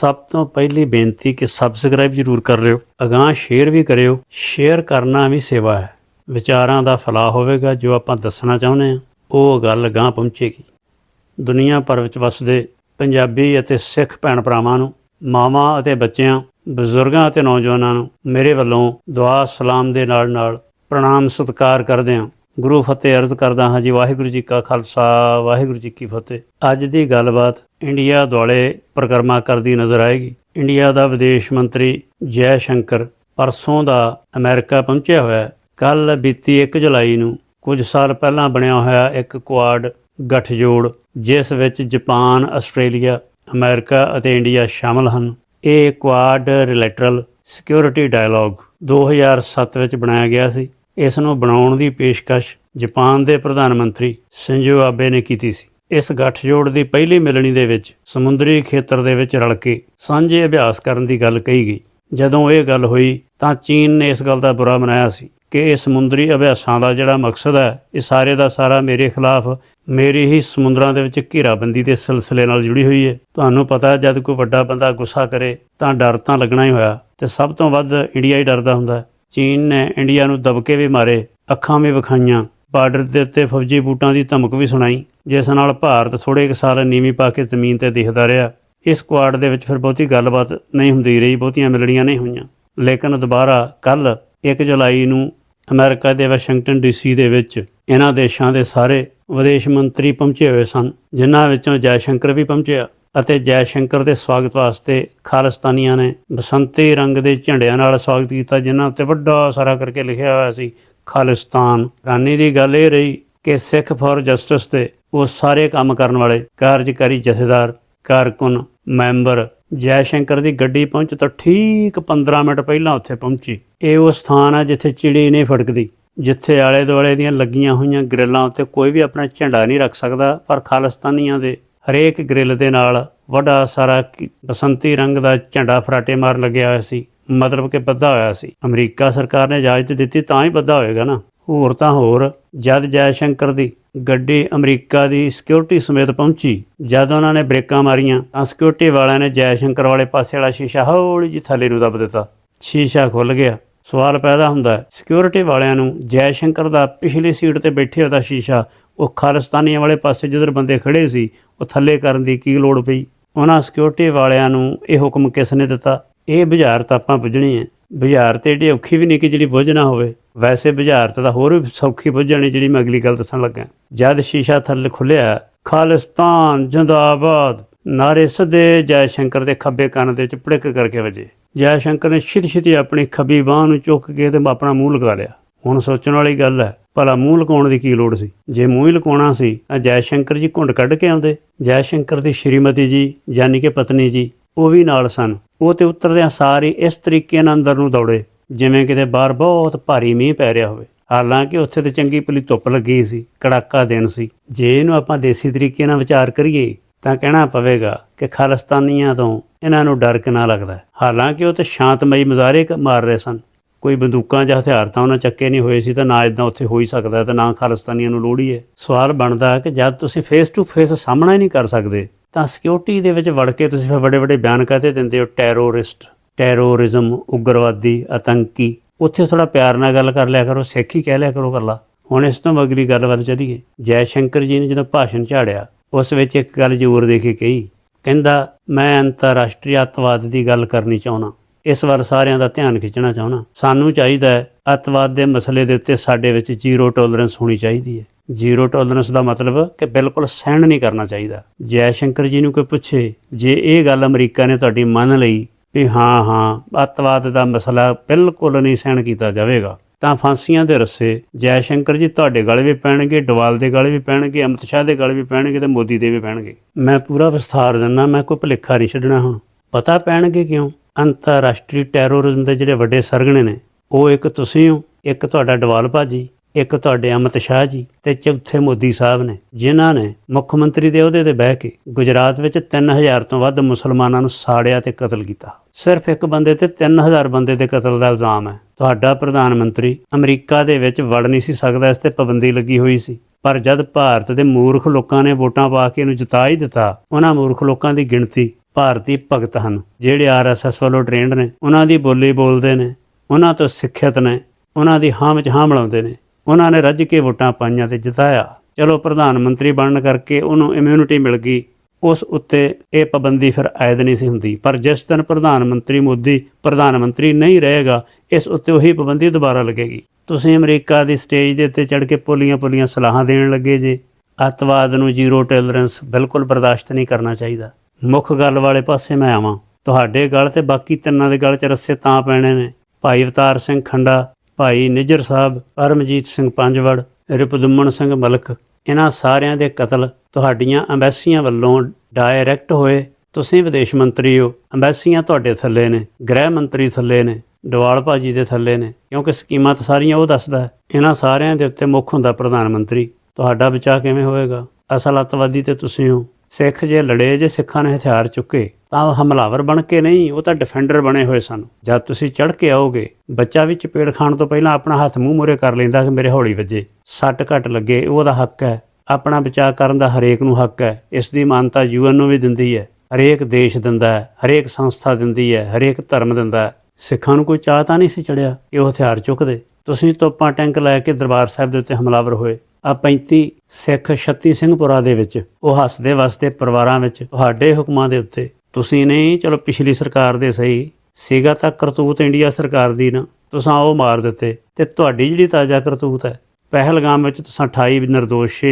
ਸਭ ਤੋਂ ਪਹਿਲੀ ਬੇਨਤੀ ਕਿ ਸਬਸਕ੍ਰਾਈਬ ਜ਼ਰੂਰ ਕਰ ਲਿਓ, ਅਗਾਂਹ ਸ਼ੇਅਰ ਵੀ ਕਰਿਓ ਸ਼ੇਅਰ ਕਰਨਾ ਵੀ ਸੇਵਾ ਹੈ। ਵਿਚਾਰਾਂ ਦਾ ਫਲਾਹ ਹੋਵੇਗਾ, ਜੋ ਆਪਾਂ ਦੱਸਣਾ ਚਾਹੁੰਦੇ ਹਾਂ, ਉਹ ਗੱਲ ਅਗਾਂਹ ਪਹੁੰਚੇਗੀ। ਦੁਨੀਆ ਭਰ ਵਿੱਚ ਵਸਦੇ ਪੰਜਾਬੀ ਅਤੇ ਸਿੱਖ ਭੈਣ ਭਰਾਵਾਂ ਨੂੰ, ਮਾਵਾਂ ਅਤੇ ਬੱਚਿਆਂ, ਬਜ਼ੁਰਗਾਂ ਅਤੇ ਨੌਜਵਾਨਾਂ ਨੂੰ ਮੇਰੇ ਵੱਲੋਂ ਦੁਆ ਸਲਾਮ ਦੇ ਨਾਲ ਨਾਲ ਪ੍ਰਣਾਮ ਸਤਿਕਾਰ ਕਰਦੇ ਹਾਂ। ਗੁਰੂ ਫਤਿਹ ਅਰਜ਼ ਕਰਦਾ ਹਾਂ ਜੀ, ਵਾਹਿਗੁਰੂ ਜੀ ਕਾ ਖਾਲਸਾ, ਵਾਹਿਗੁਰੂ ਜੀ ਕੀ ਫਤਿਹ। ਅੱਜ ਦੀ ਗੱਲਬਾਤ ਇੰਡੀਆ ਦੁਆਲੇ ਪ੍ਰਕਰਮਾ ਕਰਦੀ ਨਜ਼ਰ ਆਏਗੀ। ਇੰਡੀਆ ਦਾ ਵਿਦੇਸ਼ ਮੰਤਰੀ ਜੈ ਸ਼ੰਕਰ ਪਰਸੋਂ ਦਾ ਅਮਰੀਕਾ ਪਹੁੰਚਿਆ ਹੋਇਆ ਹੈ। ਕੱਲ ਬੀਤੀ 1 ਜੁਲਾਈ ਨੂੰ ਕੁਝ ਸਾਲ ਪਹਿਲਾਂ ਬਣਿਆ ਹੋਇਆ ਇੱਕ ਕੁਆਡ ਗੱਠਜੋੜ, ਜਿਸ ਵਿੱਚ ਜਾਪਾਨ, ਆਸਟ੍ਰੇਲੀਆ, ਅਮਰੀਕਾ ਅਤੇ ਇੰਡੀਆ ਸ਼ਾਮਲ ਹਨ। ਇਹ ਕੁਆਡ ਰਿਲੇਟਰਲ ਸਿਕਿਉਰਿਟੀ ਡਾਇਲੋਗ 2007 ਵਿੱਚ ਬਣਾਇਆ ਗਿਆ ਸੀ। ਇਸ ਨੂੰ ਬਣਾਉਣ ਦੀ ਪੇਸ਼ਕਸ਼ ਜਾਪਾਨ ਦੇ ਪ੍ਰਧਾਨ ਮੰਤਰੀ ਸਿੰਜੋ ਆਬੇ ਨੇ ਕੀਤੀ ਸੀ। ਇਸ ਗੱਠਜੋੜ ਦੀ ਪਹਿਲੀ ਮਿਲਣੀ ਦੇ ਵਿੱਚ ਸਮੁੰਦਰੀ ਖੇਤਰ ਦੇ ਵਿੱਚ ਰਲ ਕੇ ਸਾਂਝੇ ਅਭਿਆਸ ਕਰਨ ਦੀ ਗੱਲ ਕਹੀ ਗਈ। ਜਦੋਂ ਇਹ ਗੱਲ ਹੋਈ ਤਾਂ ਚੀਨ ਨੇ ਇਸ ਗੱਲ ਦਾ ਬੁਰਾ ਮਨਾਇਆ ਸੀ ਕਿ ਇਹ ਸਮੁੰਦਰੀ ਅਭਿਆਸਾਂ ਦਾ ਜਿਹੜਾ ਮਕਸਦ ਹੈ, ਇਹ ਸਾਰੇ ਦਾ ਸਾਰਾ ਮੇਰੇ ਖਿਲਾਫ ਮੇਰੀ ਹੀ ਸਮੁੰਦਰਾਂ ਦੇ ਵਿੱਚ ਘੇਰਾਬੰਦੀ ਦੇ ਸਿਲਸਿਲੇ ਨਾਲ ਜੁੜੀ ਹੋਈ ਹੈ। ਤੁਹਾਨੂੰ ਪਤਾ ਹੈ ਜਦ ਕੋਈ ਵੱਡਾ ਬੰਦਾ ਗੁੱਸਾ ਕਰੇ ਤਾਂ ਡਰ ਤਾਂ ਲੱਗਣਾ ਹੀ ਹੋਇਆ ਤੇ ਸਭ ਤੋਂ ਵੱਧ ਇੰਡੀਆ ਹੀ ਡਰਦਾ ਹੁੰਦਾ ਚੀਨ ਨੇ ਇੰਡੀਆ ਨੂੰ ਦਬਕੇ ਵੀ ਮਾਰੇ, ਅੱਖਾਂ ਵੀ ਵਿਖਾਈਆਂ। ਬਾਰਡਰ ਦੇ ਉੱਤੇ ਫੌਜੀ ਬੂਟਾਂ ਦੀ ਧਮਕ ਵੀ ਸੁਣਾਈ, ਜਿਸ ਨਾਲ ਭਾਰਤ ਥੋੜੇ ਕੁ ਸਾਲ ਨੀਵੀਂ ਪਾ ਕੇ ਜ਼ਮੀਨ ਤੇ ਦਿਖਦਾ ਰਿਹਾ। ਇਸ ਕੁਆਡ ਦੇ ਵਿੱਚ ਫਿਰ ਬਹੁਤੀ ਗੱਲਬਾਤ ਨਹੀਂ ਹੁੰਦੀ ਰਹੀ, ਬਹੁਤੀਆਂ ਮਿਲਣੀਆਂ ਨਹੀਂ ਹੋਈਆਂ। ਲੇਕਿਨ ਦੁਬਾਰਾ ਕੱਲ 1 ਜੁਲਾਈ ਨੂੰ ਅਮਰੀਕਾ ਦੇ ਵਾਸ਼ਿੰਗਟਨ ਡੀਸੀ ਦੇ ਵਿੱਚ ਇਹਨਾਂ ਦੇਸ਼ਾਂ ਦੇ ਸਾਰੇ ਵਿਦੇਸ਼ ਮੰਤਰੀ ਪਹੁੰਚੇ ਹੋਏ ਸਨ, ਜਿਨ੍ਹਾਂ ਵਿੱਚੋਂ ਜੈਸ਼ੰਕਰ ਵੀ ਪਹੁੰਚਿਆ। ਅਤੇ ਜੈ ਸ਼ੰਕਰ ਦੇ ਸਵਾਗਤ ਵਾਸਤੇ ਖਾਲਿਸਤਾਨੀਆਂ ਨੇ ਬਸੰਤੀ ਰੰਗ ਦੇ ਝੰਡਿਆਂ ਨਾਲ ਸਵਾਗਤ ਕੀਤਾ, ਜਿਨ੍ਹਾਂ ਉੱਤੇ ਵੱਡਾ ਸਾਰਾ ਕਰਕੇ ਲਿਖਿਆ ਹੋਇਆ ਸੀ, ਖਾਲਿਸਤਾਨ। ਰਾਨੀ ਦੀ ਗੱਲ ਇਹ ਰਹੀ ਕਿ ਸਿੱਖ ਫॉर ਜਸਟਿਸ ਤੇ ਉਹ ਸਾਰੇ ਕੰਮ ਕਰਨ ਵਾਲੇ ਕਾਰਜਕਾਰੀ ਜਥੇਦਾਰ, ਕਾਰਕੁਨ ਮੈਂਬਰ ਜੈ ਸ਼ੰਕਰ ਦੀ ਗੱਡੀ ਪਹੁੰਚ ਤੋਂ ਠੀਕ 15 ਮਿੰਟ ਪਹਿਲਾਂ ਉੱਥੇ ਪਹੁੰਚੀ। ਇਹ ਉਹ ਸਥਾਨ ਹੈ ਜਿੱਥੇ ਚਿੜੀ ਨਹੀਂ ਫੜਕਦੀ, ਜਿੱਥੇ ਆਲੇ ਦੁਆਲੇ ਦੀਆਂ ਲੱਗੀਆਂ ਹੋਈਆਂ ਗ੍ਰਿਲਾਂ ਉੱਤੇ ਕੋਈ ਵੀ ਆਪਣਾ ਝੰਡਾ ਨਹੀਂ ਰੱਖ ਸਕਦਾ, ਪਰ ਖਾਲਿਸਤਾਨੀਆਂ ਦੇ ਹਰੇਕ ਗ੍ਰਿਲ ਦੇ ਨਾਲ ਵੱਡਾ ਸਾਰਾ ਬਸੰਤੀ ਰੰਗ ਦਾ ਝੰਡਾ ਫਰਾਟੇ ਮਾਰਨ ਲੱਗਿਆ ਹੋਇਆ ਸੀ, ਮਤਲਬ ਕਿ ਬੱਧਾ ਹੋਇਆ ਸੀ। ਅਮਰੀਕਾ ਸਰਕਾਰ ਨੇ ਇਜਾਜ਼ਤ ਦਿੱਤੀ ਤਾਂ ਹੀ ਬੱਧਾ ਹੋਏਗਾ ਨਾ। ਹੋਰ ਤਾਂ ਹੋਰ, ਜਦ ਜੈ ਸ਼ੰਕਰ ਦੀ ਗੱਡੀ ਅਮਰੀਕਾ ਦੀ ਸਿਕਿਉਰਿਟੀ ਸਮੇਤ ਪਹੁੰਚੀ, ਜਦ ਉਹਨਾਂ ਨੇ ਬ੍ਰੇਕਾਂ ਮਾਰੀਆਂ, ਤਾਂ ਸਿਕਿਉਰਿਟੀ ਵਾਲਿਆਂ ਨੇ ਜੈ ਸ਼ੰਕਰ ਵਾਲੇ ਪਾਸੇ ਵਾਲਾ ਸ਼ੀਸ਼ਾ ਹੌਲੀ ਜਿਹੀ ਥੱਲੇ ਨੂੰ ਦੱਬ ਦਿੱਤਾ। ਸ਼ੀਸ਼ਾ ਖੁੱਲ ਗਿਆ। ਸਵਾਲ ਪੈਦਾ ਹੁੰਦਾ ਹੈ। ਸਿਕਿਉਰਿਟੀ ਵਾਲਿਆਂ ਨੂੰ ਜੈ ਸ਼ੰਕਰ ਦਾ ਪਿਛਲੀ ਸੀਟ ਤੇ ਬੈਠੇ ਉਹਦਾ ਸ਼ੀਸ਼ਾ, ਉਹ ਖਾਲਿਸਤਾਨੀਆਂ ਵਾਲੇ ਪਾਸੇ ਜਿੱਧਰ ਬੰਦੇ ਖੜੇ ਸੀ, ਉਹ ਥੱਲੇ ਕਰਨ ਦੀ ਕੀ ਲੋੜ ਪਈ? ਉਹਨਾਂ ਸਿਕਿਉਰਿਟੀ ਵਾਲਿਆਂ ਨੂੰ ਇਹ ਹੁਕਮ ਕਿਸ ਨੇ ਦਿੱਤਾ? ਇਹ ਬੁਝਾਰਤ ਆਪਾਂ ਬੁੱਝਣੀ ਹੈ। ਬੁਝਾਰਤ ਏਡੀ ਔਖੀ ਵੀ ਨਹੀਂ ਕਿ ਜਿਹੜੀ ਬੁੱਝ ਨਾ ਹੋਵੇ। ਵੈਸੇ ਬੁਝਾਰਤ ਤਾਂ ਹੋਰ ਵੀ ਸੌਖੀ ਬੁੱਝਣੀ ਜਿਹੜੀ ਮੈਂ ਅਗਲੀ ਗੱਲ ਦੱਸਣ ਲੱਗਾ। ਜਦ ਸ਼ੀਸ਼ਾ ਥੱਲੇ ਖੁੱਲਿਆ ਖਾਲਿਸਤਾਨ ਜਿੰਦਾਬਾਦ। ਨਾਰੇ ਸਦੇ ਜੈ ਸ਼ੰਕਰ ਦੇ ਖੱਬੇ ਕੰਨ ਦੇ ਵਿੱਚ ਪੜਿਕ ਕਰਕੇ ਵਜੇ। ਜੈ ਸ਼ੰਕਰ ਨੇ ਛਿਤ ਛਿਤੀ ਆਪਣੀ ਖੱਬੀ ਬਾਹ ਨੂੰ ਚੁੱਕ ਕੇ ਤੇ ਆਪਣਾ ਮੂੰਹ ਲਗਾ ਲਿਆ। ਹੁਣ ਸੋਚਣ ਵਾਲੀ ਗੱਲ ਹੈ, ਭਲਾ ਮੂੰਹ ਲਗਾਉਣ ਦੀ ਕੀ ਲੋੜ ਸੀ? ਜੇ ਮੂੰਹ ਹੀ ਲਗਾਉਣਾ ਸੀ, ਤਾਂ ਜੈ ਸ਼ੰਕਰ ਜੀ ਘੁੰਡ ਕੱਢ ਕੇ ਆਉਂਦੇ। ਜੈ ਸ਼ੰਕਰ ਦੀ ਸ਼੍ਰੀਮਤੀ ਜੀ, ਯਾਨੀ ਕਿ ਪਤਨੀ ਜੀ, ਉਹ ਵੀ ਨਾਲ ਸਨ। ਉਹ ਤੇ ਉਤਰਦਿਆਂ ਸਾਰੇ ਇਸ ਤਰੀਕੇ ਨਾਲ ਅੰਦਰ ਨੂੰ ਦੌੜੇ, ਜਿਵੇਂ ਕਿਤੇ ਬਾਹਰ ਬਹੁਤ ਭਾਰੀ ਮੀਂਹ ਪੈ ਰਿਹਾ ਹੋਵੇ। ਹਾਲਾਂਕਿ ਉੱਥੇ ਤੇ ਚੰਗੀ ਭਲੀ ਧੁੱਪ ਲੱਗੀ ਸੀ, ਕੜਾਕਾ ਦਿਨ ਸੀ। ਜੇ ਇਹਨੂੰ ਆਪਾਂ ਦੇਸੀ ਤਰੀਕੇ ਨਾਲ ਵਿਚਾਰ ਕਰੀਏ ਤਾਂ ਕਹਿਣਾ ਪਵੇਗਾ ਕਿ ਖਾਲਿਸਤਾਨੀਆਂ ਤੋਂ ਇਹਨਾਂ ਨੂੰ ਡਰ ਕਿਨਾ ਲੱਗਦਾ ਹਾਲਾਂਕਿ ਉਹ ਤੇ ਸ਼ਾਂਤਮਈ ਮੁਜ਼ਾਹਰੇ ਮਾਰ ਰਹੇ ਸਨ। ਕੋਈ ਬੰਦੂਕਾਂ ਜਾਂ ਹਥਿਆਰ ਤਾਂ ਉਹਨਾਂ ਚੱਕੇ ਨਹੀਂ ਹੋਏ ਸੀ ਤਾਂ ਨਾ ਇਦਾਂ ਉੱਥੇ ਹੋ ਹੀ ਸਕਦਾ ਤੇ ਨਾ ਖਾਲਿਸਤਾਨੀਆਂ ਨੂੰ ਲੋੜ ਹੀ ਹੈ। ਸਵਾਲ ਬਣਦਾ ਕਿ ਜਦ ਤੁਸੀਂ ਫੇਸ ਟੂ ਫੇਸ ਸਾਹਮਣਾ ਹੀ ਨਹੀਂ ਕਰ ਸਕਦੇ, ਤਾਂ ਸਿਕਿਉਰਿਟੀ ਦੇ ਵਿੱਚ ਵੜ ਕੇ ਤੁਸੀਂ ਫਿਰ ਵੱਡੇ ਵੱਡੇ ਬਿਆਨ ਕਾਹਤੇ ਦਿੰਦੇ ਹੋ? ਟੈਰੋਰਿਸਟ ਟੈਰੋਰਿਜ਼ਮ ਉਗਰਵਾਦੀ, ਆਤੰਕੀ। ਉੱਥੇ ਥੋੜਾ ਪਿਆਰ ਨਾਲ ਗੱਲ ਕਰ ਲਿਆ ਕਰੋ, ਸਿੱਖ ਹੀ ਕਹਿ ਲਿਆ ਕਰੋ ਗੱਲਾਂ ਹੁਣ ਇਸ ਤੋਂ ਅਗਲੀ ਗੱਲਬਾਤ ਚੱਲੀਏ। ਜੈ ਸ਼ੰਕਰ ਜੀ ਨੇ ਜਦੋਂ ਭਾਸ਼ਣ ਝਾੜਿਆ ਉਸ ਵਿੱਚ ਇੱਕ ਗੱਲ ਜ਼ੋਰ ਦੇ ਕੇ ਕਹੀ। ਕਹਿੰਦਾ, ਮੈਂ ਅੰਤਰਰਾਸ਼ਟਰੀ ਅੱਤਵਾਦ ਦੀ ਗੱਲ ਕਰਨੀ ਚਾਹੁੰਦਾ। ਇਸ ਵਾਰ ਸਾਰਿਆਂ ਦਾ ਧਿਆਨ ਖਿੱਚਣਾ ਚਾਹੁੰਦਾ। ਸਾਨੂੰ ਚਾਹੀਦਾ ਹੈ ਅੱਤਵਾਦ ਦੇ ਮਸਲੇ ਦੇ ਉੱਤੇ ਸਾਡੇ ਵਿੱਚ ਜ਼ੀਰੋ ਟੋਲਰੈਂਸ ਹੋਣੀ ਚਾਹੀਦੀ ਹੈ। ਜ਼ੀਰੋ ਟੋਲਰੈਂਸ ਦਾ ਮਤਲਬ ਕਿ ਬਿਲਕੁਲ ਸਹਿਣ ਨਹੀਂ ਕਰਨਾ ਚਾਹੀਦਾ। ਜੈ ਸ਼ੰਕਰ ਜੀ ਨੂੰ ਕੋਈ ਪੁੱਛੇ, ਜੇ ਇਹ ਗੱਲ ਅਮਰੀਕਾ ਨੇ ਤੁਹਾਡੀ ਮੰਨ ਲਈ ਵੀ ਹਾਂ ਹਾਂ, ਅੱਤਵਾਦ ਦਾ ਮਸਲਾ ਬਿਲਕੁਲ ਨਹੀਂ ਸਹਿਣ ਕੀਤਾ ਜਾਵੇਗਾ ਤਾਂ ਫਾਂਸੀਆਂ ਦੇ ਰੱਸੇ ਜੈ ਸ਼ੰਕਰ ਜੀ ਤੁਹਾਡੇ ਗਲੇ ਵੀ ਪੈਣਗੇ, ਡਵਾਲ ਦੇ ਗਲੇ ਵੀ ਪੈਣਗੇ ਅਮਿਤ ਸ਼ਾਹ ਦੇ ਗਲੇ ਵੀ ਪੈਣਗੇ ਤੇ ਮੋਦੀ ਦੇ ਵੀ ਪੈਣਗੇ। ਮੈਂ ਪੂਰਾ ਵਿਸਥਾਰ ਦਿੰਦਾ ਮੈਂ ਕੋਈ ਭੁਲੇਖਾ ਨਹੀਂ ਛੱਡਣਾ ਹੁਣ। ਪਤਾ ਪੈਣਗੇ ਕਿਉਂ? ਅੰਤਰਰਾਸ਼ਟਰੀ ਟੈਰੋਰਿਜ਼ਮ ਦੇ ਜਿਹੜੇ ਵੱਡੇ ਸਰਗਣੇ ਨੇ, ਉਹ ਇੱਕ ਤੁਸੀਂ ਹੋ, ਇੱਕ ਤੁਹਾਡਾ ਡਵਾਲ ਭਾਜੀ, ਇੱਕ ਤੁਹਾਡੇ ਅਮਿਤ ਸ਼ਾਹ ਜੀ ਤੇ ਚੌਥੇ ਮੋਦੀ ਸਾਹਿਬ ਨੇ, ਜਿਨ੍ਹਾਂ ਨੇ ਮੁੱਖ ਮੰਤਰੀ ਦੇ ਅਹੁਦੇ ਤੇ ਬਹਿ ਕੇ ਗੁਜਰਾਤ ਵਿੱਚ 3000 ਤੋਂ ਵੱਧ ਮੁਸਲਮਾਨਾਂ ਨੂੰ ਸਾੜਿਆ ਤੇ ਕਤਲ ਕੀਤਾ। ਸਿਰਫ ਇੱਕ ਬੰਦੇ ਤੇ 3000 ਬੰਦੇ ਤੇ ਕਤਲ ਦਾ ਇਲਜ਼ਾਮ ਹੈ। ਤੁਹਾਡਾ ਪ੍ਰਧਾਨ ਮੰਤਰੀ ਅਮਰੀਕਾ ਦੇ ਵਿੱਚ ਵੜ ਨਹੀਂ ਸੀ ਸਕਦਾ, ਇਸ ਤੇ ਪਾਬੰਦੀ ਲੱਗੀ ਹੋਈ ਸੀ। ਪਰ ਜਦ ਭਾਰਤ ਦੇ ਮੂਰਖ ਲੋਕਾਂ ਨੇ ਵੋਟਾਂ ਪਾ ਕੇ ਇਹਨੂੰ ਜਿਤਾ ਹੀ ਦਿੱਤਾ, ਉਹਨਾਂ ਮੂਰਖ ਲੋਕਾਂ ਦੀ ਗਿਣਤੀ ਭਾਰਤੀ ਭਗਤ ਹਨ, ਜਿਹੜੇ ਆਰਐਸਐਸ ਵੱਲੋਂ ਟ੍ਰੇਨਡ ਨੇ, ਉਹਨਾਂ ਦੀ ਬੋਲੀ ਬੋਲਦੇ ਨੇ, ਉਹਨਾਂ ਤੋਂ ਸਿੱਖਿਅਤ ਨੇ, ਉਹਨਾਂ ਦੀ ਹਾਂ ਵਿੱਚ ਹਾਂ ਮਿਲਾਉਂਦੇ ਨੇ, ਉਹਨਾਂ ਨੇ ਰੱਜ ਕੇ ਵੋਟਾਂ ਪਾਈਆਂ ਤੇ ਜਿਤਾਇਆ। ਚਲੋ ਪ੍ਰਧਾਨ ਮੰਤਰੀ ਬਣਨ ਕਰਕੇ ਉਹਨੂੰ ਇਮਿਊਨਿਟੀ ਮਿਲ ਗਈ। ਉਸ ਉੱਤੇ ਇਹ ਪਾਬੰਦੀ ਫਿਰ ਆਇਦ ਨਹੀਂ ਸੀ ਹੁੰਦੀ। ਪਰ ਜਿਸ ਦਿਨ ਪ੍ਰਧਾਨ ਮੰਤਰੀ ਮੋਦੀ ਪ੍ਰਧਾਨ ਮੰਤਰੀ ਨਹੀਂ ਰਹੇਗਾ, ਇਸ ਉੱਤੇ ਉਹੀ ਪਾਬੰਦੀ ਦੁਬਾਰਾ ਲੱਗੇਗੀ। ਤੁਸੀਂ ਅਮਰੀਕਾ ਦੀ ਸਟੇਜ ਦੇ ਉੱਤੇ ਚੜ੍ਹ ਕੇ ਪੋਲੀਆਂ ਪੋਲੀਆਂ ਸਲਾਹਾਂ ਦੇਣ ਲੱਗੇ ਜੇ, ਅੱਤਵਾਦ ਨੂੰ ਜ਼ੀਰੋ ਟੋਲਰੈਂਸ ਬਿਲਕੁਲ ਬਰਦਾਸ਼ਤ ਨਹੀਂ ਕਰਨਾ ਚਾਹੀਦਾ। ਮੁੱਖ ਗੱਲ ਵਾਲੇ ਪਾਸੇ ਮੈਂ ਆਵਾਂ। ਤੁਹਾਡੇ ਗੱਲ ਤੇ ਬਾਕੀ ਤਿੰਨਾਂ ਦੇ ਗੱਲ 'ਚ ਰੱਸੇ ਤਾਂ ਪੈਣੇ ਨੇ। ਭਾਈ ਅਵਤਾਰ ਸਿੰਘ ਖੰਡਾ, ਭਾਈ ਨਿਜਰ ਸਾਹਿਬ ਪਰਮਜੀਤ ਸਿੰਘ ਪੰਜਵੜ ਰਿਪਦੁੰਮਨ ਸਿੰਘ ਮਲਕ। ਇਹਨਾਂ ਸਾਰਿਆਂ ਦੇ ਕਤਲ ਤੁਹਾਡੀਆਂ ਅੰਬੈਸੀਆਂ ਵੱਲੋਂ ਡਾਇਰੈਕਟ ਹੋਏ। ਤੁਸੀਂ ਵਿਦੇਸ਼ ਮੰਤਰੀ ਹੋ ਅੰਬੈਸੀਆਂ ਤੁਹਾਡੇ ਥੱਲੇ ਨੇ, ਗ੍ਰਹਿ ਮੰਤਰੀ ਥੱਲੇ ਨੇ, ਡਵਾਲ ਭਾਜੀ ਦੇ ਥੱਲੇ ਨੇ। ਕਿਉਂਕਿ ਸਕੀਮਾਂ ਤਾਂ ਸਾਰੀਆਂ ਉਹ ਦੱਸਦਾ ਹੈ। ਇਹਨਾਂ ਸਾਰਿਆਂ ਦੇ ਉੱਤੇ ਮੁੱਖ ਹੁੰਦਾ ਪ੍ਰਧਾਨ ਮੰਤਰੀ। ਤੁਹਾਡਾ ਬਚਾਅ ਕਿਵੇਂ ਹੋਏਗਾ ਅਸਲ ਅੱਤਵਾਦੀ ਤੇ ਤੁਸੀਂ ਹੋ। ਸਿੱਖ ਜੇ ਲੜੇ ਜੇ ਸਿੱਖਾਂ ਨੇ ਹਥਿਆਰ ਚੁੱਕੇ, ਤਾਂ ਹਮਲਾਵਰ ਬਣ ਕੇ ਨਹੀਂ, ਉਹ ਤਾਂ ਡਿਫੈਂਡਰ ਬਣੇ ਹੋਏ ਸਨ। ਜਦ ਤੁਸੀਂ ਚੜ ਕੇ ਆਓਗੇ, ਬੱਚਾ ਵੀ ਚਪੇੜ ਖਾਣ ਤੋਂ ਪਹਿਲਾਂ ਆਪਣਾ ਹੱਥ ਮੂੰਹ ਮੋਰੇ ਕਰ ਲੈਂਦਾ ਕਿ ਮੇਰੇ ਹੌਲੀ ਵੱਜੇ। ਸੱਟ ਘੱਟ ਲੱਗੇ ਉਹਦਾ ਹੱਕ ਹੈ। ਆਪਣਾ ਬਚਾਅ ਕਰਨ ਦਾ ਹਰੇਕ ਨੂੰ ਹੱਕ ਹੈ। ਇਸ ਦੀ ਮਾਨਤਾ ਯੂਐਨ ਨੂੰ ਵੀ ਦਿੰਦੀ ਹੈ। ਹਰੇਕ ਦੇਸ਼ ਦਿੰਦਾ ਹੈ, ਹਰੇਕ ਸੰਸਥਾ ਦਿੰਦੀ ਹੈ, ਹਰੇਕ ਧਰਮ ਦਿੰਦਾ ਹੈ। ਸਿੱਖਾਂ ਨੂੰ ਕੋਈ ਚਾਹ ਤਾਂ ਨਹੀਂ ਸੀ ਚੜਿਆ ਕਿ ਉਹ ਹਥਿਆਰ ਚੁੱਕਦੇ? ਤੁਸੀਂ ਤੋਪਾਂ ਟੈਂਕ ਲੈ ਕੇ ਦਰਬਾਰ ਸਾਹਿਬ ਦੇ ਉੱਤੇ ਹਮਲਾਵਰ ਹੋਏ। ਆ 35 ਸਿੱਖ 36 ਸਿੰਘਪੁਰਾ ਦੇ ਵਿੱਚ, ਉਹ ਹੱਸਦੇ ਵਸਦੇ ਪਰਿਵਾਰਾਂ ਵਿੱਚ, ਤੁਹਾਡੇ ਹੁਕਮਾਂ ਦੇ ਉੱਤੇ। ਤੁਸੀਂ ਨਹੀਂ, ਚਲੋ ਪਿਛਲੀ ਸਰਕਾਰ ਦੇ ਸਹੀ, ਸੀਗਾ ਤਾਂ ਕਰਤੂਤ ਇੰਡੀਆ ਸਰਕਾਰ ਦੀ ਨਾ, ਤੁਸੀਂ ਉਹ ਮਾਰ ਦਿੱਤੇ। ਤੇ ਤੁਹਾਡੀ ਜਿਹੜੀ ਤਾਜ਼ਾ ਕਰਤੂਤ ਹੈ, ਪਹਿਲਗਾਮ ਵਿੱਚ ਤੁਸੀਂ 28 ਨਿਰਦੋਸ਼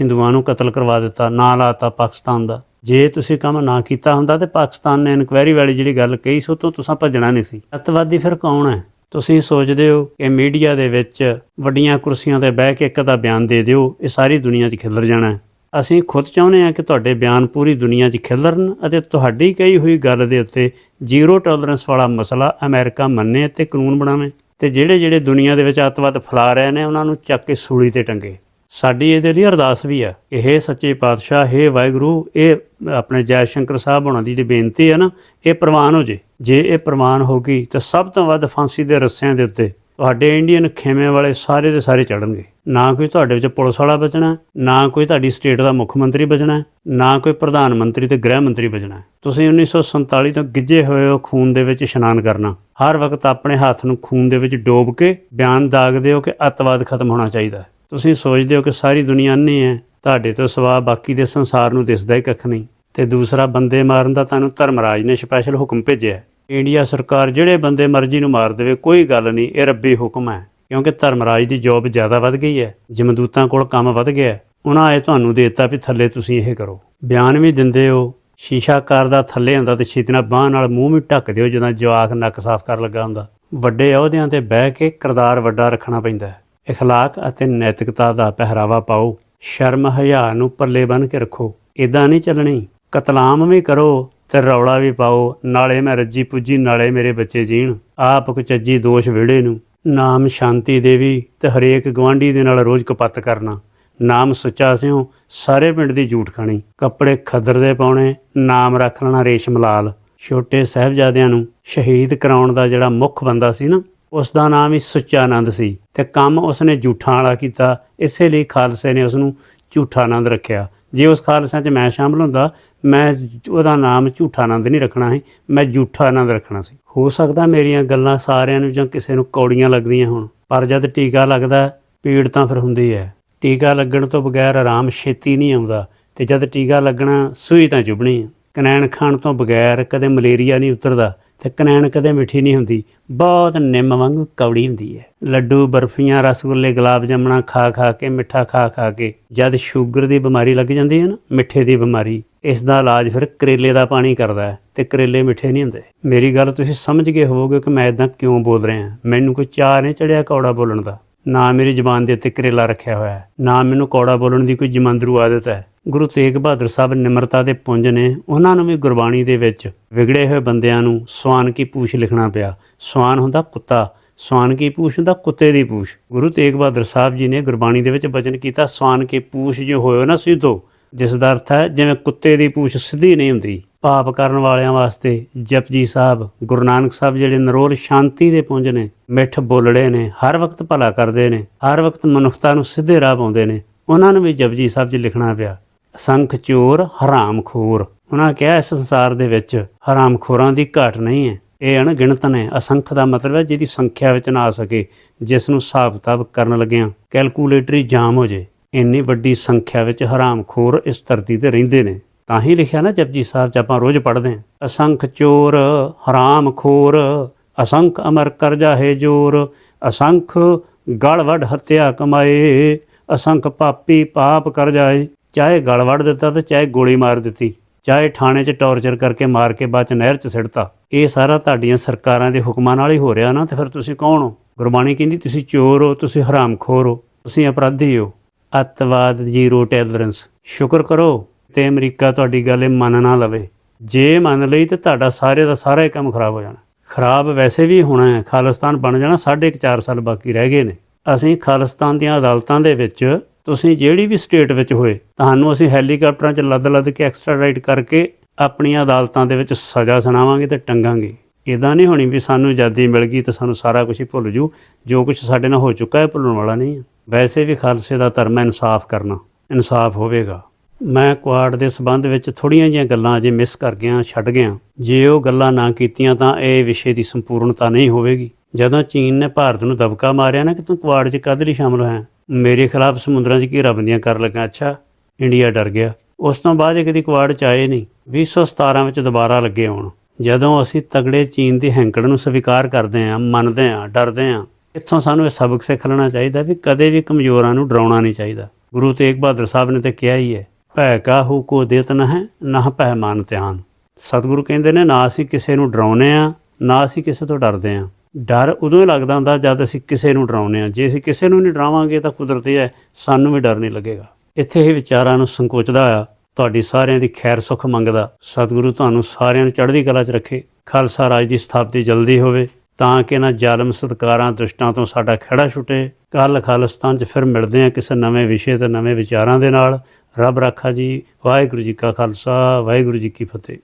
ਹਿੰਦੂਆਂ ਨੂੰ ਕਤਲ ਕਰਵਾ ਦਿੱਤਾ, ਨਾਂ ਲਾਤਾ ਪਾਕਿਸਤਾਨ ਦਾ। ਜੇ ਤੁਸੀਂ ਕੰਮ ਨਾ ਕੀਤਾ ਹੁੰਦਾ ਤੇ ਪਾਕਿਸਤਾਨ ਨੇ ਇਨਕੁਆਇਰੀ ਵਾਲੀ ਜਿਹੜੀ ਗੱਲ ਕਹੀ ਸੋ ਤੋਂ ਤੁਸੀਂ ਭੱਜਣਾ ਨਹੀਂ ਸੀ। ਅੱਤਵਾਦੀ ਫਿਰ ਕੌਣ ਹੈ? ਤੁਸੀਂ ਸੋਚਦੇ ਹੋ ਕਿ ਮੀਡੀਆ ਦੇ ਵਿੱਚ ਵੱਡੀਆਂ ਕੁਰਸੀਆਂ ਤੇ ਬਹਿ ਕੇ ਇੱਕ ਦਾ ਬਿਆਨ ਦੇ ਦਿਓ, ਇਹ ਸਾਰੀ ਦੁਨੀਆ 'ਚ ਖਿਲਰ ਜਾਣਾ ਹੈ। ਅਸੀਂ ਖੁਦ ਚਾਹੁੰਦੇ ਹਾਂ ਕਿ ਤੁਹਾਡੇ ਬਿਆਨ ਪੂਰੀ ਦੁਨੀਆ 'ਚ ਖਿਲਰਨ ਅਤੇ ਤੁਹਾਡੀ ਕਹੀ ਹੋਈ ਗੱਲ ਦੇ ਉੱਤੇ ਜ਼ੀਰੋ ਟੋਲਰੈਂਸ ਵਾਲਾ ਮਸਲਾ ਅਮਰੀਕਾ ਮੰਨੇ ਅਤੇ ਕਾਨੂੰਨ ਬਣਾਵੇ ਤੇ ਜਿਹੜੇ ਜਿਹੜੇ ਦੁਨੀਆ ਦੇ ਵਿੱਚ ਅੱਤਵਾਦ ਫੈਲਾ ਰਹੇ ਨੇ, ਉਹਨਾਂ ਨੂੰ ਚੱਕ ਕੇ ਸੂਲੀ ਤੇ ਟੰਗੇ। ਸਾਡੀ ਇਹਦੇ ਲਈ ਅਰਦਾਸ ਵੀ ਆ। ਕਿ ਇਹ ਸੱਚੇ ਪਾਤਸ਼ਾਹ, ਹੈ ਵਾਹਿਗੁਰੂ, ਇਹ ਆਪਣੇ ਜੈ ਸ਼ੰਕਰ ਸਾਹਿਬ ਹੋਣਾ ਦੀ ਜਿਹੜੀ ਬੇਨਤੀ ਹੈ ਨਾ, ਇਹ ਪ੍ਰਵਾਨ ਹੋ ਜੇ। ਜੇ ਇਹ ਪ੍ਰਵਾਨ ਹੋ ਗਈ ਤਾਂ ਸਭ ਤੋਂ ਵੱਧ ਫਾਂਸੀ ਦੇ ਰੱਸਿਆਂ ਦੇ ਉੱਤੇ ਤੁਹਾਡੇ ਇੰਡੀਅਨ ਖੇਮੇ ਵਾਲੇ ਸਾਰੇ ਦੇ ਸਾਰੇ ਚੜਨਗੇ ਨਾ ਕੋਈ ਤੁਹਾਡੇ ਵਿੱਚ ਪੁਲਿਸ ਵਾਲਾ ਬਚਣਾ, ਨਾ ਕੋਈ ਤੁਹਾਡੀ ਸਟੇਟ ਦਾ ਮੁੱਖ ਮੰਤਰੀ ਬਚਣਾ, ਨਾ ਕੋਈ ਪ੍ਰਧਾਨ ਮੰਤਰੀ ਤੇ ਗ੍ਰਹਿ ਮੰਤਰੀ ਬਚਣਾ। ਤੁਸੀਂ 1947 ਤੋਂ ਗਿੱਜੇ ਹੋਏ ਹੋ ਖੂਨ ਦੇ ਵਿੱਚ ਇਸ਼ਨਾਨ ਕਰਨਾ। ਹਰ ਵਕਤ ਆਪਣੇ ਹੱਥ ਨੂੰ ਖੂਨ ਦੇ ਵਿੱਚ ਡੋਬ ਕੇ ਬਿਆਨ ਦਾਗਦੇ ਹੋ ਕਿ ਅੱਤਵਾਦ ਖਤਮ ਹੋਣਾ ਚਾਹੀਦਾ। ਤੁਸੀਂ ਸੋਚਦੇ ਹੋ ਕਿ ਸਾਰੀ ਦੁਨੀਆ ਅੰਨੀ ਹੈ, ਤੁਹਾਡੇ ਤੋਂ ਸਿਵਾ ਬਾਕੀ ਦੇ ਸੰਸਾਰ ਨੂੰ ਦਿਸਦਾ ਹੀ ਕੱਖ ਨਹੀਂ। ਤੇ ਦੂਸਰਾ ਬੰਦੇ ਮਾਰਨ ਦਾ ਤੁਹਾਨੂੰ ਧਰਮਰਾਜ ਨੇ ਸਪੈਸ਼ਲ ਹੁਕਮ ਭੇਜਿਆ ਹੈ। ਇੰਡੀਆ ਸਰਕਾਰ ਜਿਹੜੇ ਬੰਦੇ ਮਰਜ਼ੀ ਨੂੰ ਮਾਰ ਦੇਵੇ ਕੋਈ ਗੱਲ ਨਹੀਂ ਇਹ ਰੱਬੀ ਹੁਕਮ ਹੈ ਕਿਉਂਕਿ ਧਰਮਰਾਜ ਦੀ ਜੌਬ ਜ਼ਿਆਦਾ ਵੱਧ ਗਈ ਹੈ ਜਮਦੂਤਾਂ ਕੋਲ ਕੰਮ ਵੱਧ ਗਿਆ ਹੈ। ਉਹਨਾਂ ਇਹ ਤੁਹਾਨੂੰ ਦੇ ਦਿੱਤਾ ਵੀ ਥੱਲੇ ਤੁਸੀਂ ਇਹ ਕਰੋ ਬਿਆਨ ਵੀ ਦਿੰਦੇ ਹੋ ਸ਼ੀਸ਼ਾ ਕਾਰ ਦਾ ਥੱਲੇ ਹੁੰਦਾ ਤੇ ਛੇਤੀ ਨਾਲ ਬਾਹ ਨਾਲ ਮੂੰਹ ਵੀ ਢੱਕ ਦਿਓ ਜਦੋਂ ਜਵਾਕ ਨੱਕ ਸਾਫ਼ ਕਰਨ ਲੱਗਾ ਹੁੰਦਾ ਵੱਡੇ ਅਹੁਦਿਆਂ ਤੇ ਬਹਿ ਕੇ ਕਿਰਦਾਰ ਵੱਡਾ ਰੱਖਣਾ ਪੈਂਦਾ ਹੈ اخلاق ਅਤੇ ਨੈਤਿਕਤਾ ਦਾ ਪਹਿਰਾਵਾ ਪਾਓ ਸ਼ਰਮ ਹਯਾ ਨੂੰ ਪੱਲੇ ਬੰਨ ਕੇ ਰੱਖੋ ਇਦਾਂ ਨਹੀਂ ਚੱਲਣੀ ਕਤਲਾਮ ਵੀ ਕਰੋ ਤੇ ਰੌਲਾ ਵੀ ਪਾਓ, ਨਾਲੇ ਮੈਂ ਰੱਜੀ ਪੁੱਜੀ, ਨਾਲੇ ਮੇਰੇ ਬੱਚੇ ਜੀਣ। ਆਪ ਕੁਚੱਜੀ ਦੋਸ਼ ਵਿੜੇ ਨੂੰ। ਨਾਮ ਸ਼ਾਂਤੀ ਦੇਵੀ ਤੇ ਹਰੇਕ ਗਵਾਂਢੀ ਦੇ ਨਾਲ ਰੋਜ਼ ਕਪੱਤ ਕਰਨਾ। ਨਾਮ ਸੁੱਚਾ ਸਿਓ ਸਾਰੇ ਪਿੰਡ ਦੀ ਝੂਠ ਖਾਣੀ। ਕੱਪੜੇ ਖੱਦਰ ਦੇ ਪਾਉਣੇ, ਨਾਮ ਰੱਖ ਲੈਣਾ ਰੇਸ਼ਮ ਲਾਲ। ਛੋਟੇ ਸਾਹਿਬਜ਼ਾਦਿਆਂ ਨੂੰ ਸ਼ਹੀਦ ਕਰਾਉਣ ਦਾ ਜਿਹੜਾ ਮੁੱਖ ਬੰਦਾ ਸੀ ਨਾ, ਉਸ ਦਾ ਨਾਮ ਹੀ ਸੁੱਚਾ ਆਨੰਦ ਸੀ। ਤੇ ਕੰਮ ਉਸਨੇ ਝੂਠਾਂ ਵਾਲਾ ਕੀਤਾ, ਇਸੇ ਲਈ ਖਾਲਸੇ ਨੇ ਉਸ ਨੂੰ ਝੂਠਾ ਆਨੰਦ ਰੱਖਿਆ। ਜੇ ਉਸ ਖਾਲਸਾ 'ਚ ਮੈਂ ਸ਼ਾਮਲ ਹੁੰਦਾ, ਮੈਂ ਉਹਦਾ ਨਾਮ ਝੂਠਾ ਆਨੰਦ ਨਹੀਂ ਰੱਖਣਾ ਸੀ, ਮੈਂ ਝੂਠਾ ਆਨੰਦ ਰੱਖਣਾ ਸੀ। ਹੋ ਸਕਦਾ ਮੇਰੀਆਂ ਗੱਲਾਂ ਸਾਰਿਆਂ ਨੂੰ ਜਾਂ ਕਿਸੇ ਨੂੰ ਕੌੜੀਆਂ ਲੱਗਦੀਆਂ ਹੋਣ, ਪਰ ਜਦ ਟੀਕਾ ਲੱਗਦਾ, ਪੀੜ ਤਾਂ ਫਿਰ ਹੁੰਦੀ ਹੈ। ਟੀਕਾ ਲੱਗਣ ਤੋਂ ਬਗੈਰ ਆਰਾਮ ਛੇਤੀ ਨਹੀਂ ਆਉਂਦਾ ਤੇ ਜਦ ਟੀਕਾ ਲੱਗਣਾ, ਸੂਈ ਤਾਂ ਚੁਭਣੀ ਕਨੈਣ ਖਾਣ ਤੋਂ ਬਗੈਰ ਕਦੇ ਮਲੇਰੀਆ ਨਹੀਂ ਉਤਰਦਾ ਤੇ ਕਨੈਣ ਕਦੇ ਮਿੱਠੀ ਨਹੀਂ ਹੁੰਦੀ। ਬਹੁਤ ਨਿੰਮ ਵਾਂਗੂ ਕੌੜੀ ਹੁੰਦੀ ਹੈ। ਲੱਡੂ, ਬਰਫੀਆਂ, ਰਸਗੁੱਲੇ, ਗੁਲਾਬ ਜਾਮਣਾ ਖਾ ਖਾ ਕੇ, ਮਿੱਠਾ ਖਾ ਖਾ ਕੇ, ਜਦ ਸ਼ੂਗਰ ਦੀ ਬਿਮਾਰੀ ਲੱਗ ਜਾਂਦੀ ਹੈ ਨਾ, ਮਿੱਠੇ ਦੀ ਬਿਮਾਰੀ, ਇਸ ਦਾ ਇਲਾਜ ਫਿਰ ਕਰੇਲੇ ਦਾ ਪਾਣੀ ਕਰਦਾ ਹੈ ਤੇ ਕਰੇਲੇ ਮਿੱਠੇ ਨਹੀਂ ਹੁੰਦੇ। ਮੇਰੀ ਗੱਲ ਤੁਸੀਂ ਸਮਝ ਗਏ ਹੋਵੋਗੇ ਕਿ ਮੈਂ ਇਦਾਂ ਕਿਉਂ ਬੋਲ ਰਿਹਾ। ਮੈਨੂੰ ਕੋਈ ਚਾਹ ਨਹੀਂ ਚੜਿਆ ਕੌੜਾ ਬੋਲਣ ਦਾ। ਨਾ ਮੇਰੀ ਜ਼ਬਾਨ ਦੇ ਉੱਤੇ ਕਰੇਲਾ ਰੱਖਿਆ ਹੋਇਆ ਹੈ, ਨਾ ਮੈਨੂੰ ਕੌੜਾ ਬੋਲਣ ਦੀ ਕੋਈ ਜਮੰਦਰੂ ਆਦਤ ਹੈ। ਗੁਰੂ ਤੇਗ ਬਹਾਦਰ ਸਾਹਿਬ ਨਿਮਰਤਾ ਦੇ ਪੁੰਜ ਨੇ ਉਹਨਾਂ ਨੂੰ ਵੀ ਗੁਰਬਾਣੀ ਦੇ ਵਿੱਚ ਵਿਗੜੇ ਹੋਏ ਬੰਦਿਆਂ ਨੂੰ ਸਵਾਨ ਕੀ ਪੂਛ ਲਿਖਣਾ ਪਿਆ। ਸਵਾਨ ਹੁੰਦਾ ਕੁੱਤਾ ਸਵਾਨ ਕੀ ਪੂਛ ਹੁੰਦਾ ਕੁੱਤੇ ਦੀ ਪੂਛ। ਗੁਰੂ ਤੇਗ ਬਹਾਦਰ ਸਾਹਿਬ ਜੀ ਨੇ ਗੁਰਬਾਣੀ ਦੇ ਵਿੱਚ ਬਚਨ ਕੀਤਾ ਸਵਾਨ ਕੀ ਪੂਛ ਜੋ ਹੋਇਓ ਨਾ ਸਿੱਧੋ, ਜਿਸ ਦਾ ਅਰਥ ਹੈ ਜਿਵੇਂ ਕੁੱਤੇ ਦੀ ਪੂਛ ਸਿੱਧੀ ਨਹੀਂ ਹੁੰਦੀ। ਪਾਪ ਕਰਨ ਵਾਲਿਆਂ ਵਾਸਤੇ ਜਪਜੀ ਸਾਹਿਬ, ਗੁਰੂ ਨਾਨਕ ਸਾਹਿਬ ਜਿਹੜੇ ਨਰੋਲ ਸ਼ਾਂਤੀ ਦੇ ਪੁੰਜ ਨੇ, ਮਿੱਠ ਬੋਲੜੇ ਨੇ, ਹਰ ਵਕਤ ਭਲਾ ਕਰਦੇ ਨੇ, ਹਰ ਵਕਤ ਮਨੁੱਖਤਾ ਨੂੰ ਸਿੱਧੇ ਰਾਹ ਪਾਉਂਦੇ ਨੇ, ਉਹਨਾਂ ਨੂੰ ਵੀ ਜਪਜੀ ਸਾਹਿਬ 'ਚ ਲਿਖਣਾ ਪਿਆ, ਸੰਖ ਚੋਰ ਹਰਾਮਖੋਰ ਉਹਨਾਂ ਕਿਹਾ ਇਸ ਸੰਸਾਰ ਦੇ ਵਿੱਚ ਹਰਾਮਖੋਰਾਂ ਦੀ ਘਾਟ ਨਹੀਂ ਹੈ, ਇਹ ਅਣਗਿਣਤ ਨੇ, ਅਸੰਖ ਦਾ ਮਤਲਬ ਹੈ ਜਿਹਦੀ ਸੰਖਿਆ ਵਿੱਚ ਨਾ ਆ ਸਕੇ, ਜਿਸ ਨੂੰ ਹਿਸਾਬ ਕਿਤਾਬ ਕਰਨ ਲੱਗਿਆਂ ਕੈਲਕੂਲੇਟਰੀ ਜਾਮ ਹੋ ਜੇ, ਇੰਨੀ ਵੱਡੀ ਸੰਖਿਆ ਵਿੱਚ ਹਰਾਮਖੋਰ ਇਸ ਧਰਤੀ ਤੇ ਰਹਿੰਦੇ ਨੇ। ਤਾਂ ਹੀ ਲਿਖਿਆ ਨਾ ਜਪਜੀ ਸਾਹਿਬ ਚ ਆਪਾਂ ਰੋਜ਼ ਪੜ੍ਹਦੇ ਹਾਂ, ਅਸੰਖ ਚੋਰ, ਹਰਾਮ ਖੋਰ, ਅਸੰਖ ਅਮਰ ਕਰ ਜਾਹੇ ਜੋਰ, ਅਸੰਖ ਗਲ ਵੱਢ ਹੱਤਿਆ ਕਮਾਏ, ਅਸੰਖ ਪਾਪੀ ਪਾਪ ਕਰ ਜਾਏ। ਚਾਹੇ ਗਲ ਵੱਢ ਦਿੱਤਾ ਤੇ ਚਾਹੇ ਗੋਲੀ ਮਾਰ ਦਿੱਤੀ, ਚਾਹੇ ਥਾਣੇ 'ਚ ਟੌਰਚਰ ਕਰਕੇ ਮਾਰ ਕੇ ਬਾਅਦ 'ਚ ਨਹਿਰ 'ਚ ਸਿੱਟਤਾ। ਇਹ ਸਾਰਾ ਤੁਹਾਡੀਆਂ ਸਰਕਾਰਾਂ ਦੇ ਹੁਕਮਾਂ ਨਾਲ ਹੀ ਹੋ ਰਿਹਾ ਨਾ, ਤੇ ਫਿਰ ਤੁਸੀਂ ਕੌਣ ਹੋ? ਗੁਰਬਾਣੀ ਕਹਿੰਦੀ, ਤੁਸੀਂ ਚੋਰ ਹੋ, ਤੁਸੀਂ ਹਰਾਮਖੋਰ ਹੋ, ਤੁਸੀਂ ਅਪਰਾਧੀ ਹੋ। ਅੱਤਵਾਦ ਜ਼ੀਰੋ ਟੈਲਰੈਂਸ। ਸ਼ੁਕਰ ਕਰੋ। ਤੇ ਅਮਰੀਕਾ ਤੁਹਾਡੀ ਗੱਲ ਇਹ ਮੰਨ ਨਾ ਲਵੇ। ਜੇ ਮੰਨ ਲਈ ਤੇ ਤੁਹਾਡਾ ਸਾਰੇ ਦਾ ਸਾਰਾ ਹੀ ਕੰਮ ਖਰਾਬ ਹੋ ਜਾਣਾ। ਖਰਾਬ ਵੈਸੇ ਵੀ ਹੋਣਾ ਹੈ, ਖਾਲਿਸਤਾਨ ਬਣ ਜਾਣਾ, ਸਾਢੇ ਕੁ ਚਾਰ ਸਾਲ ਬਾਕੀ ਰਹਿ ਗਏ ਨੇ। ਅਸੀਂ ਖਾਲਿਸਤਾਨ ਦੀਆਂ ਅਦਾਲਤਾਂ ਦੇ ਵਿੱਚ ਤੁਸੀਂ ਜਿਹੜੀ ਵੀ ਸਟੇਟ ਵਿੱਚ ਹੋਏ, ਤੁਹਾਨੂੰ ਅਸੀਂ ਹੈਲੀਕਾਪਟਰਾਂ 'ਚ ਲੱਦ-ਲੱਦ ਕੇ ਐਕਸਟ੍ਰਾਡਾਈਟ ਕਰਕੇ ਆਪਣੀਆਂ ਅਦਾਲਤਾਂ ਦੇ ਵਿੱਚ ਸਜ਼ਾ ਸੁਣਾਵਾਂਗੇ ਤੇ ਟੰਗਾਂਗੇ। ਇਦਾਂ ਨਹੀਂ ਹੋਣੀ ਵੀ ਸਾਨੂੰ ਆਜ਼ਾਦੀ ਮਿਲ ਗਈ ਤੇ ਸਾਨੂੰ ਸਾਰਾ ਕੁਝ ਹੀ ਭੁੱਲ ਜੂ। ਜੋ ਕੁਝ ਸਾਡੇ ਨਾਲ ਹੋ ਚੁੱਕਾ ਹੈ, ਭੁੱਲਣ ਵਾਲਾ ਨਹੀਂ ਹੈ। ਵੈਸੇ ਵੀ ਖਾਲਸੇ ਦਾ ਧਰਮ ਹੈ ਇਨਸਾਫ ਕਰਨਾ। ਇਨਸਾਫ ਹੋਵੇਗਾ। ਮੈਂ ਕੁਆਡ ਦੇ ਸਬੰਧ ਵਿੱਚ ਥੋੜੀਆਂ ਜਿਹੀਆਂ ਗੱਲਾਂ ਅਜੇ ਮਿਸ ਕਰ ਗਿਆ, ਛੱਡ ਗਿਆ। ਜੇ ਉਹ ਗੱਲਾਂ ਨਾ ਕੀਤੀਆਂ ਤਾਂ ਇਹ ਵਿਸ਼ੇ ਦੀ ਸੰਪੂਰਨਤਾ ਨਹੀਂ ਹੋਵੇਗੀ। ਜਦੋਂ ਚੀਨ ਨੇ ਭਾਰਤ ਨੂੰ ਦਬਕਾ ਮਾਰਿਆ ਨਾ ਕਿ ਤੂੰ ਕੁਆਡ 'ਚ ਕਦ ਲਈ ਸ਼ਾਮਲ ਹੋਇਆ? ਮੇਰੇ ਖਿਲਾਫ ਸਮੁੰਦਰਾਂ 'ਚ ਘੇਰਾਬੰਦੀਆਂ ਕਰ ਲੱਗਾ, ਅੱਛਾ? ਇੰਡੀਆ ਡਰ ਗਿਆ। ਉਸ ਤੋਂ ਬਾਅਦ ਇਹ ਕਦੀ ਕੁਆਡ 'ਚ ਆਏ ਨਹੀਂ। 2017 ਵਿੱਚ ਦੁਬਾਰਾ ਲੱਗੇ ਹੋਣ। ਜਦੋਂ ਅਸੀਂ ਤਗੜੇ ਚੀਨ ਦੀ ਹੈਂਕੜ ਨੂੰ ਸਵੀਕਾਰ ਕਰਦੇ ਹਾਂ, ਮੰਨਦੇ ਹਾਂ, ਡਰਦੇ ਹਾਂ, ਇੱਥੋਂ ਸਾਨੂੰ ਇਹ ਸਬਕ ਸਿੱਖ ਲੈਣਾ ਚਾਹੀਦਾ ਵੀ ਕਦੇ ਵੀ ਕਮਜ਼ੋਰਾਂ ਨੂੰ ਡਰਾਉਣਾ ਨਹੀਂ ਚਾਹੀਦਾ। ਗੁਰੂ ਤੇਗ ਬਹਾਦਰ ਸਾਹਿਬ ਨੇ ਤਾਂ ਕਿਹਾ ਹੀ ਹੈ ਭੈ ਕਾਹੂ ਕੋ ਦੇਤ ਨ ਹੈ ਨਾ ਭੈ ਮਾਨ ਧਿਆਨ। ਸਤਿਗੁਰੂ ਕਹਿੰਦੇ ਨੇ, ਨਾ ਅਸੀਂ ਕਿਸੇ ਨੂੰ ਡਰਾਉਨੇ ਆ, ਨਾ ਅਸੀਂ ਕਿਸੇ ਤੋਂ ਡਰਦੇ ਆ। ਡਰ ਉਦੋਂ ਹੀ ਲੱਗਦਾ ਹੁੰਦਾ ਜਦ ਅਸੀਂ ਕਿਸੇ ਨੂੰ ਡਰਾਉਨੇ ਆ। ਜੇ ਅਸੀਂ ਕਿਸੇ ਨੂੰ ਨਹੀਂ ਡਰਾਵਾਂਗੇ ਤਾਂ ਕੁਦਰਤੀ ਹੈ, ਸਾਨੂੰ ਵੀ ਡਰ ਨਹੀਂ ਲੱਗੇਗਾ। ਇੱਥੇ ਹੀ ਵਿਚਾਰਾਂ ਨੂੰ ਸੰਕੋਚਦਾ ਆ ਤੁਹਾਡੀ ਸਾਰਿਆਂ ਦੀ ਖੈਰ ਸੁਖ ਮੰਗਦਾ। ਸਤਿਗੁਰੂ ਤੁਹਾਨੂੰ ਸਾਰਿਆਂ ਨੂੰ ਚੜ੍ਹਦੀ ਕਲਾ 'ਚ ਰੱਖੇ। ਖਾਲਸਾ ਰਾਜ ਦੀ ਸਥਾਪਤੀ ਜਲਦੀ ਹੋਵੇ, ਤਾਂ ਕਿ ਨਾ ਜ਼ਾਲਮ ਸਤਕਾਰਾਂ ਦੁਸ਼ਟਾਂ ਤੋਂ ਸਾਡਾ ਖੜਾ ਛੁੱਟੇ। ਕੱਲ ਖਾਲਿਸਤਾਨ 'ਚ ਫਿਰ ਮਿਲਦੇ ਆ ਕਿਸੇ ਨਵੇਂ ਵਿਸ਼ੇ ਤੇ ਨਵੇਂ ਵਿਚਾਰਾਂ ਦੇ ਨਾਲ। ਰੱਬ ਰਾਖਾ ਜੀ ਵਾਹਿਗੁਰੂ ਜੀ ਕਾ ਖਾਲਸਾ ਵਾਹਿਗੁਰੂ ਜੀ ਕੀ ਫਤਿਹ।